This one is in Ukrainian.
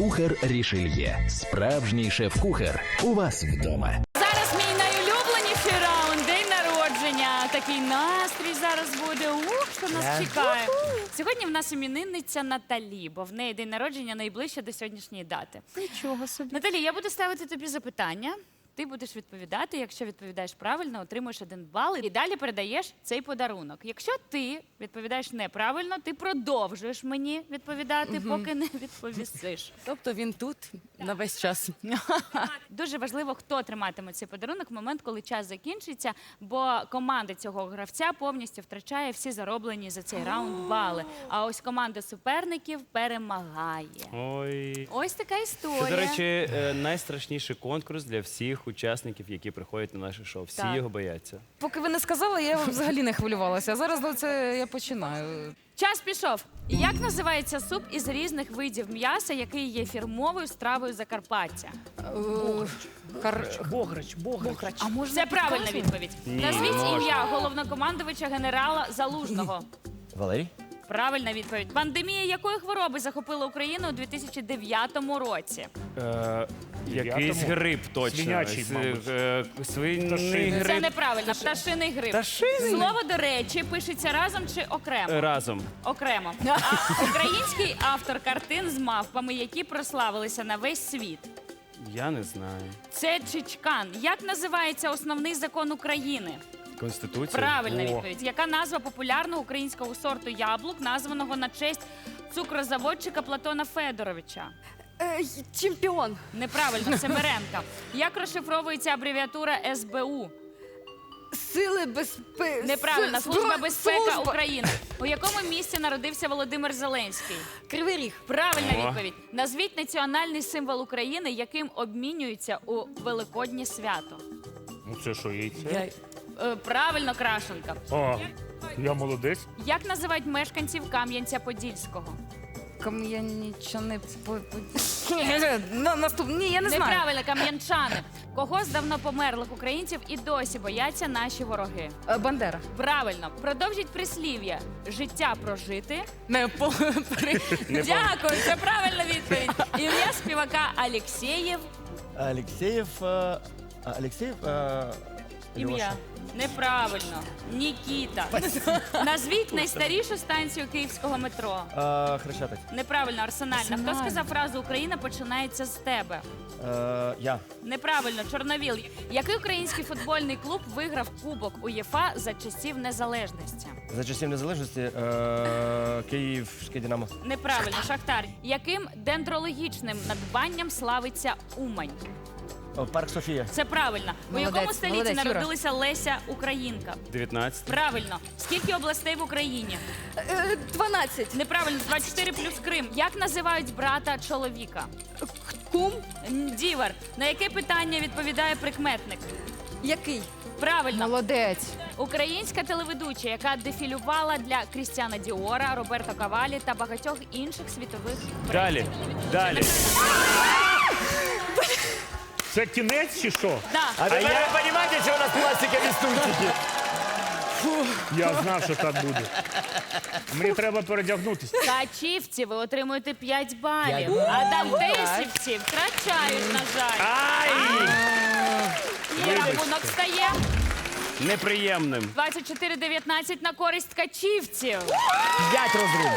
Кухар Рішельє. Справжній шеф-кухар. У вас вдома. Зараз мій найулюбленіший раунд день народження. Такий настрій зараз буде. Ух, що нас чекає. Сьогодні в нас іменинниця Наталі, бо в неї день народження найближче до сьогоднішньої дати. Нічого собі. Наталі, я буду ставити тобі запитання. Ти будеш відповідати. Якщо відповідаєш правильно, отримуєш один бал і далі передаєш цей подарунок. Якщо ти відповідаєш неправильно, ти продовжуєш мені відповідати, поки не відповісиш. Тобто він тут на весь час. Дуже важливо, хто триматиме цей подарунок в момент, коли час закінчиться, бо команда цього гравця повністю втрачає всі зароблені за цей раунд бали. А ось команда суперників перемагає. Ой. Ось така історія. Це, до речі, е, найстрашніший конкурс для всіх учасників, які приходять на наше шоу. Всі Так. його бояться. Поки ви не сказали, я взагалі не хвилювалася. А зараз ну, це я починаю. Час пішов. Як називається суп із різних видів м'яса, який є фірмовою стравою Закарпаття? Кар... Бограч, бограч. А можна Це правильна відповідь. Назвіть ім'я головнокомандувача генерала Залужного. Валерій? Правильна відповідь. Пандемія якої хвороби захопила Україну у 2009 році? Е, якийсь Дев'ятому? гриб точно. Свинячий, С- мабуть. е, Свиний Пташиний. Це гриб. неправильно. Пташиний гриб. Пташиний? Слово, до речі, пишеться разом чи окремо? Разом. Окремо. А український автор картин з мавпами, які прославилися на весь світ. Я не знаю. Це Чичкан. Як називається основний закон України? Конституція. Правильна О. відповідь. Яка назва популярного українського сорту яблук, названого на честь цукрозаводчика Платона Федоровича? Е, чемпіон. Неправильно, Семеренка. Як розшифровується абревіатура СБУ? Сили безпеки. Неправильно, служба безпеки України. У якому місті народився Володимир Зеленський? Кривий ріг. Правильна О. відповідь. Назвіть національний символ України, яким обмінюються у Великоднє свято. Ну це що, яйце? Я... Е, Правильно, Крашенка. А, я молодець. Як називають мешканців Кам'янця-Подільського? Кам'янічани... по- по- На- Наступ... Ні, я не знаю. Неправильно, кам'янчани. Кого з давно померлих українців і досі бояться наші вороги? Е, Бандера. Правильно, продовжіть прислів'я. Життя прожити. Не по... при- Дякую, це правильна відповідь. Ім'я співака Алєксєєв. Алексеєв. е, а, Алексеєв. е, Ім'я. Неправильно. Нікіта. Назвіть найстарішу станцію київського метро. Е, Хрещатик. Неправильно, арсенальна. Хто Арсенальна. сказав фразу Україна починається з тебе? Е, Я. Неправильно, Чорновіл. Який український футбольний клуб виграв Кубок УЄФА за часів незалежності? За часів незалежності е, Київське Динамо. Неправильно, Шахтар. Яким дендрологічним надбанням славиться Умань? О, Парк Софія. Це правильно. У якому столітті молодець, Юра. народилася Леся Українка? 19. Правильно. Скільки областей в Україні? Е, 12. Неправильно, 24 плюс Крим. Як називають брата чоловіка? Кум. М, Дівер. На яке питання відповідає прикметник? Який? Правильно. Молодець. Українська телеведуча, яка дефілювала для Крістіана Діора, Роберто Кавалі та багатьох інших світових Далі. Далі. Це кінець чи що? Да. А тепер ви розумієте, що у нас пластикові стульчики? Я знав, що так буде. Мені треба передягнутися. Качівці ви отримуєте 5 балів, а дантесівці втрачають, на жаль. Ай! І рахунок стає Неприємним. 24-19 на користь качівців. П'ять розрив.